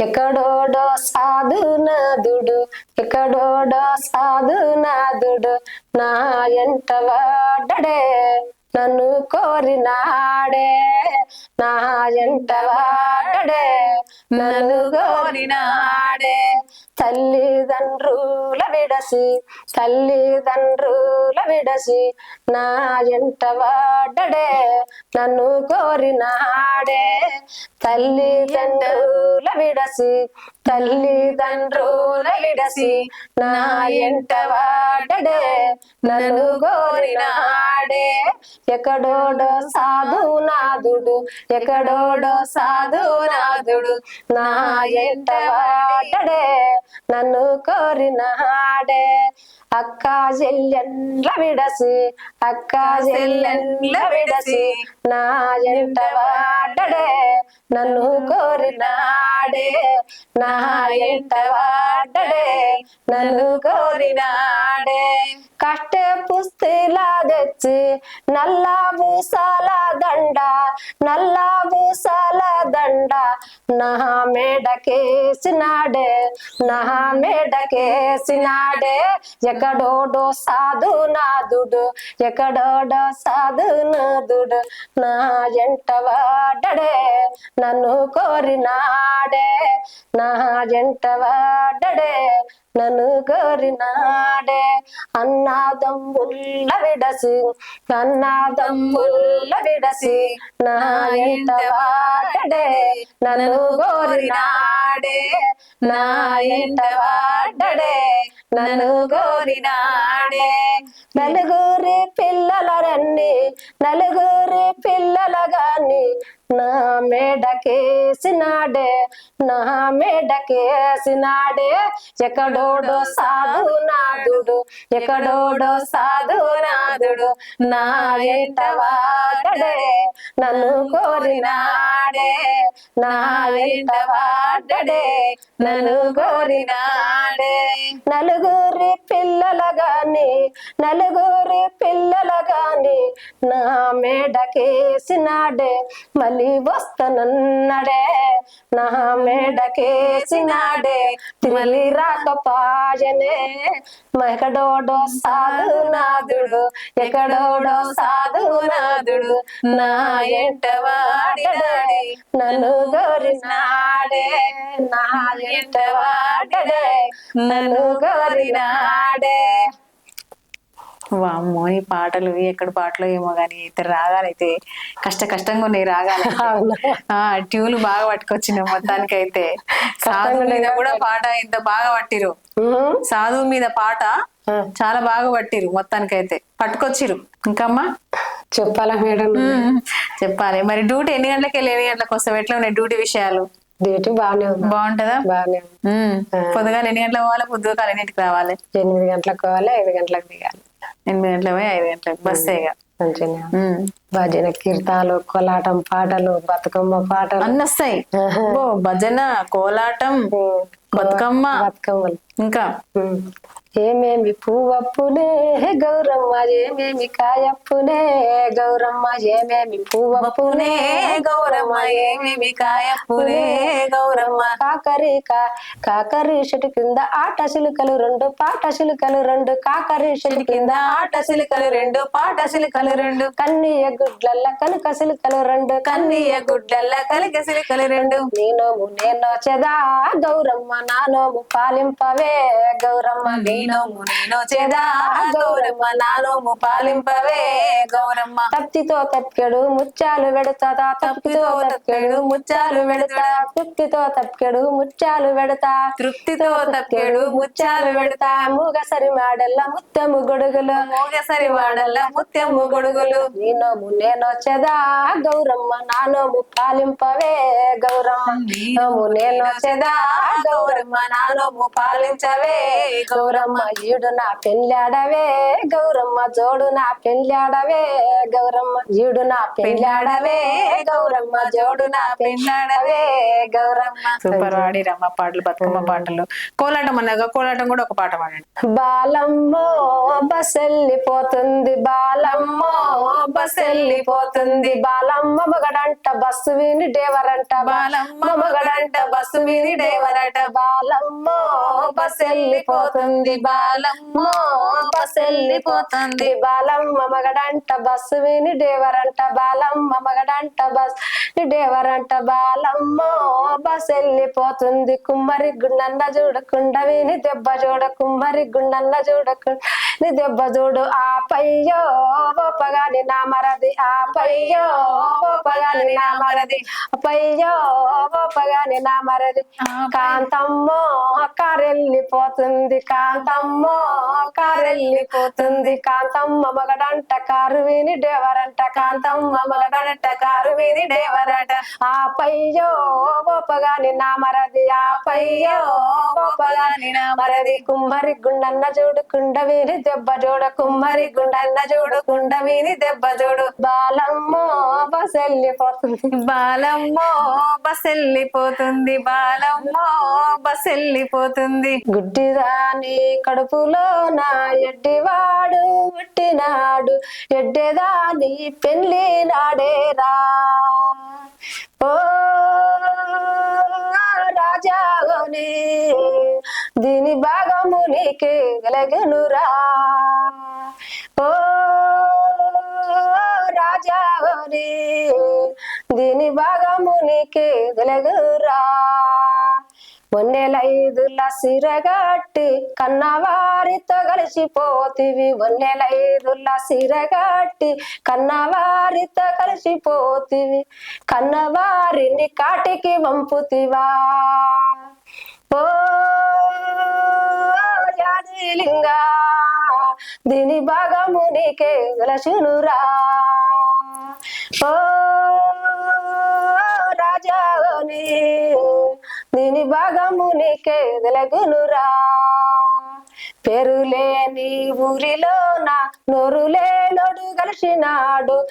ఎక్కడోడో సాధునాథుడు ఎక్కడోడో సాధునాథుడు నా ఎంట వాడడే నన్ను కోరినాడే. నా ఎంట వాడడే నన్ను కోరినాడే. తల్లిదండ్రుల విడసి తల్లిదండ్రుల విడసి నా ఎంట వాడడే నన్ను కోరినాడే తల్లిదండ్రుల విడసి తల్లిదండ్రుల విడసి నా ఎంట వాడడే. నన్ను కోరినాడే ఎక్కడోడో సాధునాథుడు ఎక్కడోడో సాధునాథుడు నా ఎంట వాడడే నన్ను కోరినాడే అక్క చెల్లెండ్ల విడసి అక్క చెల్లెండ్ల విడసి నా ఎంట వాడడే నన్ను కోరినాడే నా ఎంట వాడడే నన్ను కోరినాడే. కష్ట పుస్తీలా తెచ్చి నల్ల పూసాల దండ నల్ల పూసాల దండ నా మేడకేసినాడే నా మేడకేసినాడే. ఎక్కడోడో సాధు నాదుడు ఎక్కడోడో సాధు నాదుడు నా ఎంట వాడడే నన్ను కోరినాడే నా జంట వాడడే. నన్ను కోరినాడే అన్నాదమ్ముల్ల విడసి అన్నాదమ్ముల్ల విడసి నా ఎంట వాడడే. నన్ను కోరినాడే నా ఎంట వాడడే. నన్ను కోరినాడే నలుగురి పిల్లల రన్ని నలుగురి పిల్లల గాని నా మేడకేసినాడే నా మేడకేసినాడే. ఎక్కడోడో సాధునాథుడు ఎక్కడోడో సాధునాథుడు నా ఎంట వాడడే నన్ను కోరినాడే. నా ఎంట వాడడే నన్ను కోరినాడే. నలుగురి పిల్లల గాని నలుగురి పిల్లల గాని నా మేడకేసినాడే. మళ్ళీ వస్తానన్నాడే నా మేడకేసినాడే. తిమలి రాకపాయనే ఎక్కడోడో సాధునాథుడు ఎక్కడోడో సాధునాథుడు నా ఎంట వాడడే నన్ను గోరినాడే నా ఎంట వాడడే నన్ను గోరినాడే వామ్మో ఈ పాటలు ఎక్కడ పాటలు ఏమో కానీ అయితే రాగాలైతే కష్ట కష్టంగా ఉన్నాయి రాగాలు ట్యూన్లు బాగా పట్టుకొచ్చిన మొత్తానికి అయితే సాధువు మీద కూడా పాట ఇంత బాగా పట్టిరు. సాధువు మీద పాట. చాలా బాగా పట్టిరు మొత్తానికి అయితే పట్టుకొచ్చిరు. ఇంకమ్మా? చెప్పాలా మేడం? చెప్పాలి. మరి డ్యూటీ ఎన్ని గంటలకు వెళ్ళి ఎన్ని గంటలకు వస్తావు? ఎట్లా ఉన్నాయి డ్యూటీ విషయాలు? డ్యూటీ బాగానే ఉంది. బాగుంటదా? బాగానే పొద్దుగాల ఎన్ని గంటలకు పోవాలి? పొద్దుగాల ఎన్నింటికి రావాలి? ఎనిమిది గంటలకు పోవాలి ఐదు గంటలకు దిగాలి. ఎనిమిది గంటలకు పోయి ఐదు గంటలకు బస్సే ఇక మంచిగా. భజన కీర్తాలు కోలాటం పాటలు బతుకమ్మ పాటలు. అన్ని వస్తాయి ఓ భజన కోలాటం బతుకమ్మ. బతుకమ్మలు. ఇంకా. ఏమేమి పువ్వప్పునే గౌరమ్మ ఏమేమి కాయప్పునే గౌరమ్మ ఏమేమి పువ్వప్పునే గౌరమ్మ ఏమేమి కాయప్పునే గౌరమ్మ. కాకరి కాకరి చెట్టు కింద ఆట చిలుకలు రెండు పాట చిలుకలు రెండు కాకరి చెట్టు కింద ఆట సిలికలు రెండు పాట సిలికలు రెండు. కన్నీయ గుడ్లల్ల కనుక సిలుకలు రెండు. కన్నీయ గుడ్లల్ల కలిక సిలికలు రెండు. నీనోము నేను చెదా గౌరమ్మ నానోము పాలింపవే. గౌరమ్మ నీనోము నేను చేదా గౌరమ్మ నానోము పాలింపవే గౌరమ్మ. తప్తితో తప్పెడు ముత్యాలు వెడతా తప్పితో తప్పెడు ముచ్చాలు వెడతా తృప్తితో తప్పెడు ముత్యాలు వెడతా. తృప్తితో తప్పెడు ముచ్చాలు వెడతా. మూగసరి మాడల్ల ముత్యము గొడుగులు. మోగసరి వాడల్ల ముత్యము గొడుగులు. నీనోము నేను చెదా గౌరమ్మ నానోము పాలింపవే గౌరమ్మ. నీనోము నేను చెదా గౌరమ్మ నానోము పాలించవే గౌరమ్మ ఈడు నా పెళ్ళాడవే. గౌరమ్మ జోడు నా పెళ్ళాడవే. గౌరమ్మ ఈడు నా పెళ్ళాడవే. గౌరమ్మ జోడు నా పెళ్ళాడవే. గౌరమ్మ సూపర్ వాడిరమ్మ పాటలు బతుకమ్మ పాటలు. కోలాటం అన్నగా కోలాటం కూడా ఒక పాట పాడండి. బాలమ్మో బస్ వెళ్ళిపోతుంది బాలమ్మో బస్ బస్ వెళ్ళిపోతుంది బాలమ్మ మగడంట బస్సు విని డేవరంట. బాలమ్మ మగడంట బస్సు మీది డేవరట. బాలమ్మ బస్ బాలమ్మ. బాలమ్మ. మగడంట బస్సు విని డేవరంట బాలమ్మ. మగడంట బస్ డేవరంట బాలమ్మ. బస్ వెళ్ళిపోతుంది కుమ్మరి గుండన్న చూడకుండా విని దెబ్బ చూడ కుమ్మరి గుండన్న చూడకుండా నీ దెబ్బ చూడు ఆ పయ్యో ఓపగాని నా మరది ఆ పయ్యో ఓపగాని నా మరది పయ్యో ఓపగాని నా మరది. కాంతమ్మో కారెళ్ళిపోతుంది కాంతమ్మో కారెళ్ళిపోతుంది కాంతమ్మ మగడంట కారు విని డేవరంట కాంతమ్మ మగడంట కారు విని డేవరంట. ఆ పయ్యో ఓపగాని నా మరది ఆ పయ్యో ఓపగాని నా మరది. కుమ్మరి గుండన్న చూడు కుండ విని దెబ్బ చూడ కుమ్మరి గుండన్న చూడు గుండ మీని దెబ్బ చూడు. బాలమ్మో బస్ బాలమ్మో బస్ బాలమ్మో బస్ వెళ్ళిపోతుంది గుడ్డిదాని కడుపులో నా ఎడ్డివాడు పుట్టినాడు ఎడ్డెదాని పెళ్ళి నాడేరా ఓ రాజాగోని. దీని భాగము నీకే గలగనురా ఓ రాజాగోని. దీని భాగము నీకే గలగురా వన్నెలైదుల సిరగట్టి కన్నవారితో కలిసిపోతివి. వన్నెలైదుల సిరగట్టి కన్నవారితో కలిసిపోతివి. కన్నవారిని కాటికి వంపుతివా. ఓ యాదిలింగా దీని భాగము నీకే గలసునురా ఓ భాగము నీకే వెలగునురా. నీ ఊరిలో నా నోరులేనోడు కలిసినాడు.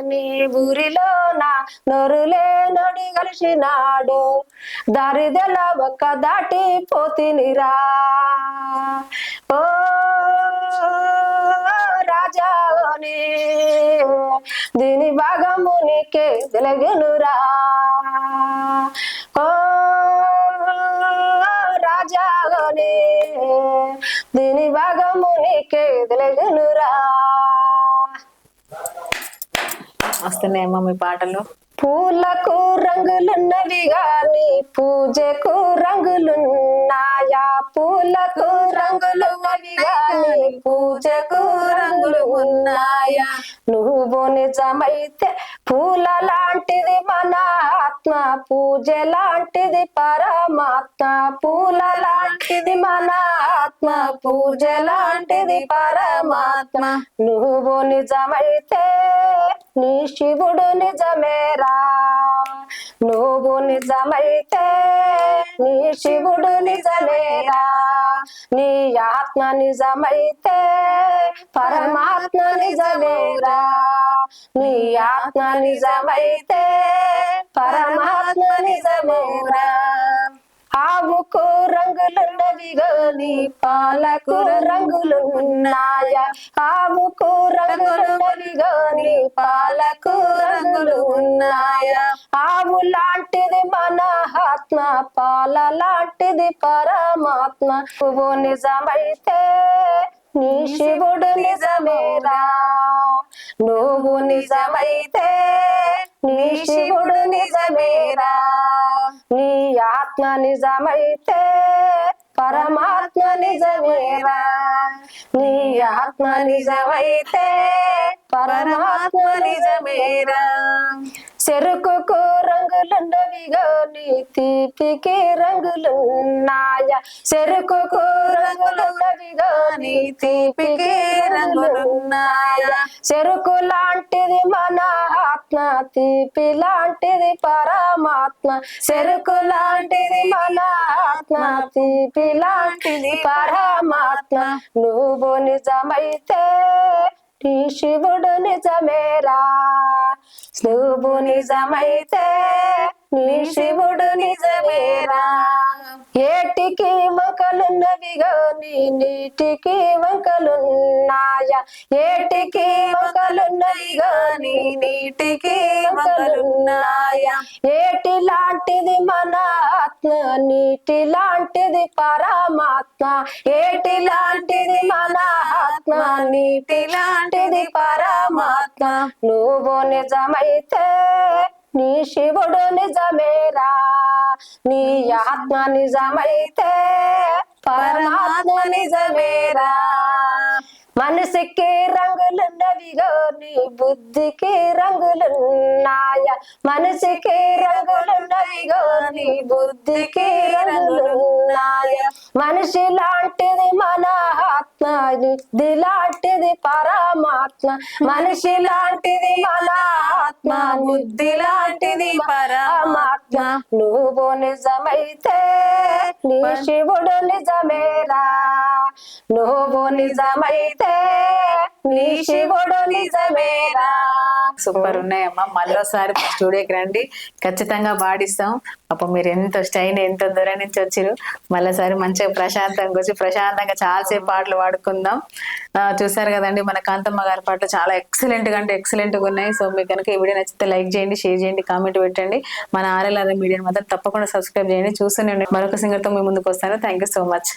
నీ ఊరిలో నా నోరులేనోడు కలిసినాడు. దారిదెల ఒక్క దాటి పోతినిరా. ఓ రాజాని దీని భాగము నీకే వెలగునురా. వెలగునురా వస్తున్నాయమ్మా మీ పాటలు. పూలకు రంగులున్నవి గాని పూజకు రంగులున్నాయా? పూలకు రంగులున్నవి గాని పూజకు రంగులు ఉన్నాయా? నువ్వు నిజమైతే పూల లాంటిది మన ఆత్మ పూజ లాంటిది పరమాత్మ పూల లాంటిది మన ఆత్మ పూజ లాంటిది పరమాత్మ. నువ్వు నిజమైతే నీ శివుడు నిజమేరా. నువ్వు నిజమైతే నీ శివుడు నిజమేరా? నీ ఆత్మ నిజమైతే పరమాత్మ నిజమేరా? నీ ఆత్మ నిజమైతే పరమాత్మ నిజమేరా? ఆవుకు రంగులున్నవి గాని పాలకు రంగులు ఉన్నాయా ఆవుకు రంగులున్నవి గాని పాలకు రంగులు ఉన్నాయా ఆవు లాంటి మన ఆత్మ పాల లాంటిది పరమాత్మ. నువ్వు నిజమైతే నీ శివుడు నిజమేరా. నువ్వు నిజమైతే నీ శివుడు నిజమేరా. నీ ఆత్మ నిజమైతే పరమాత్మ నిజమేరా. నీ ఆత్మ నిజమైతే పరమాత్మ నిజమేరా. చెరుకుకు రంగులున్నవి గాని తీపికి రంగులున్నాయా? చెరుకుకు రంగులున్నవి గాని తీపికి రంగులున్నాయా? చెరుకు లాంటిది మన ఆత్మ తీపి లాంటిది పరమాత్మ. చెరుకు లాంటిది మన ఆత్మ తీపి లాంటిది పరమాత్మ. నువ్వు నిజమైతే నీ శివుడు నిజమేరా? నువ్వు నిజమైతే నీ శివుడు నిజమేరా? ఏటికి ముఖ వంకలున్నవిగా నీ నీటికి వంకలున్నాయా? ఏటికి వంకలున్నవిగా నీ నీటికి వంకలున్నాయా? ఏటి లాంటిది మన ఆత్మ నీటి లాంటిది పరమాత్మ. ఏటి లాంటిది మన ఆత్మ నీటి లాంటిది పరమాత్మ. నువ్వు నిజమైతే నీ శివుడు నిజమేరా? నీ ఆత్మ నిజమైతే పరమాత్మ నిజమేరా? మనసుకి రంగులున్నవిగో నీ బుద్ధికి రంగులున్నాయా? మనసుకి రంగులున్నవిగో నీ బుద్ధికి రంగులున్నాయా? మనిషి లాంటిది మన ఆత్మ బుద్ధి లాంటిది పరమాత్మ. మనిషి లాంటిది మన ఆత్మ బుద్ధి లాంటిది పరమాత్మ. నువ్వు నిజమైతే నీ శివుడు నిజమేరా? నువ్వు నిజమైతే నీ శివుడు నిజమేరా సూపర్ ఉన్నాయమ్మా. మళ్ళీసారి మా స్టూడియోకి రండి. ఖచ్చితంగా పాడిస్తాం. అప్పుడు మీరు ఎంత స్టైన్ ఎంత దూరం నుంచి వచ్చారు మళ్ళీసారి మంచిగా ప్రశాంతంగా వచ్చి ప్రశాంతంగా చాలాసేపు పాటలు పాడుకుందాం. చూసారు కదండి మన కాంతమ్మ గారి పాటలు చాలా ఎక్సలెంట్గా అంటే ఎక్సలెంట్గా ఉన్నాయి. సో మీకు కనుక ఈ వీడియో నచ్చితే లైక్ చేయండి షేర్ చేయండి కామెంట్ పెట్టండి. మన ఆర్ఎల్ఆర్ మీడియాని మాత్రం తప్పకుండా సబ్స్క్రైబ్ చేయండి. చూస్తూనే మరొక సింగర్తో మీ ముందుకు వస్తాను. Thank you so much